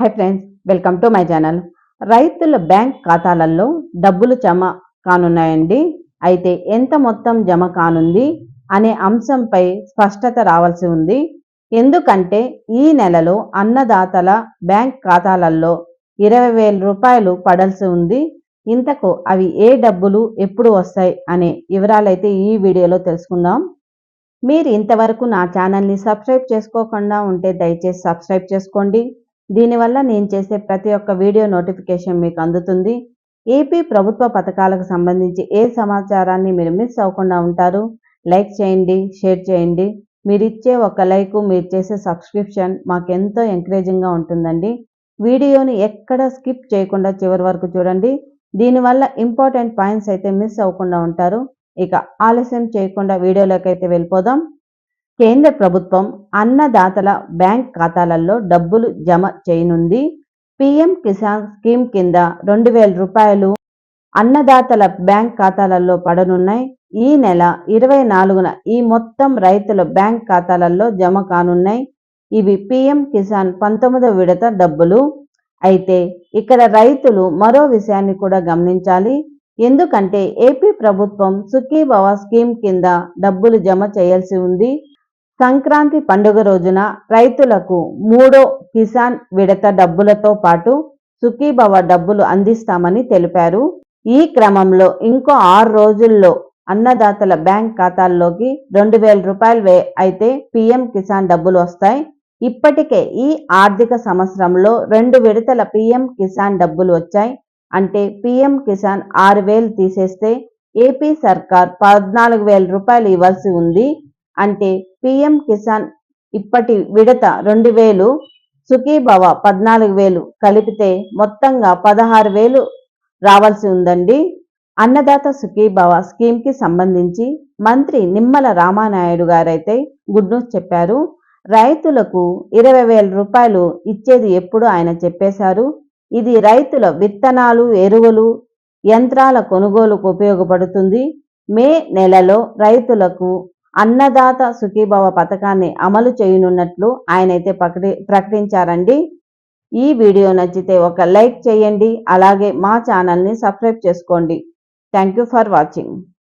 Hi friends welcome to my channel రైతుల bank ఖాతాలలో డబ్బులు జమ కానున్నాయండి. అయితే ఎంత మొత్తం జమ కానుంది అనే అంశంపై స్పష్టత రావాల్సి ఉంది. ఎందుకంటే ఈ నెలలో అన్నదాతల బ్యాంక్ ఖాతాలలో ఇరవై వేల రూపాయలు పడాల్సి ఉంది. ఇంతకు అవి ఏ డబ్బులు ఎప్పుడు వస్తాయి అనే వివరాలైతే ఈ వీడియోలో తెలుసుకుందాం. మీరు ఇంతవరకు నా ఛానల్ని సబ్స్క్రైబ్ చేసుకోకుండా ఉంటే దయచేసి సబ్స్క్రైబ్ చేసుకోండి. దీనివల్ల నేను చేసే ప్రతి ఒక్క వీడియో నోటిఫికేషన్ మీకు అందుతుంది. ఏపీ ప్రభుత్వ పథకాలకు సంబంధించి ఏ సమాచారాన్ని మీరు మిస్ అవ్వకుండా ఉంటారు? లైక్ చేయండి షేర్ చేయండి. మీరు ఇచ్చే ఒక లైక్ మీరు చేసే సబ్స్క్రిప్షన్ మాకెంతో ఎంకరేజింగ్గా ఉంటుందండి. వీడియోని ఎక్కడ స్కిప్ చేయకుండా చివరి వరకు చూడండి. దీనివల్ల ఇంపార్టెంట్ పాయింట్స్ అయితే మిస్ అవ్వకుండా ఉంటారు. ఇక ఆలస్యం చేయకుండా వీడియోలోకి అయితే వెళ్ళిపోదాం. కేంద్ర ప్రభుత్వం అన్నదాతల బ్యాంక్ ఖాతాలలో డబ్బులు జమ చేయనుంది. పీఎం కిసాన్ స్కీమ్ కింద రెండు వేల రూపాయలు అన్నదాతల బ్యాంక్ ఖాతాలలో పడనున్నాయి. ఈ నెల ఇరవై నాలుగున ఈ మొత్తం రైతుల బ్యాంక్ ఖాతాలలో జమ కానున్నాయి. ఇవి పీఎం కిసాన్ పంతొమ్మిదవ విడత డబ్బులు. అయితే ఇక్కడ రైతులు మరో విషయాన్ని కూడా గమనించాలి. ఎందుకంటే ఏపీ ప్రభుత్వం సుఖీభవ స్కీమ్ కింద డబ్బులు జమ చేయాల్సి ఉంది. సంక్రాంతి పండుగ రోజున రైతులకు మూడో కిసాన్ విడత డబ్బులతో పాటు సుఖీభవ డబ్బులు అందిస్తామని తెలిపారు. ఈ క్రమంలో ఇంకో ఆరు రోజుల్లో అన్నదాతల బ్యాంక్ ఖాతాల్లోకి రెండు వేల రూపాయలు వే అయితే పీఎం కిసాన్ డబ్బులు వస్తాయి. ఇప్పటికే ఈ ఆర్థిక సంవత్సరంలో రెండు విడతల పీఎం కిసాన్ డబ్బులు వచ్చాయి. అంటే పీఎం కిసాన్ ఆరు వేలు తీసేస్తే ఏపీ సర్కార్ పద్నాలుగు వేల రూపాయలు ఇవ్వాల్సి ఉంది. అంటే పిఎం కిసాన్ ఇప్పటి విడత రెండు వేలు సుఖీభవ పద్నాలుగు వేలు కలిపితే మొత్తంగా పదహారు వేలు రావాల్సి ఉందండి. అన్నదాత సుఖీభవ స్కీమ్కి సంబంధించి మంత్రి నిమ్మల రామానాయుడు గారైతే గుడ్ న్యూస్ చెప్పారు. రైతులకు ఇరవై వేల రూపాయలు ఇచ్చేది ఎప్పుడు ఆయన చెప్పేశారు. ఇది రైతుల విత్తనాలు ఎరువులు యంత్రాల కొనుగోలుకు ఉపయోగపడుతుంది. మే నెలలో రైతులకు అన్నదాత సుఖీభవ పథకాన్ని అమలు చేయనున్నట్లు ఆయనైతే ప్రకటి ప్రకటించారండి. ఈ వీడియో నచ్చితే ఒక లైక్ చేయండి అలాగే మా ఛానల్ని సబ్స్క్రైబ్ చేసుకోండి. Thank you for watching.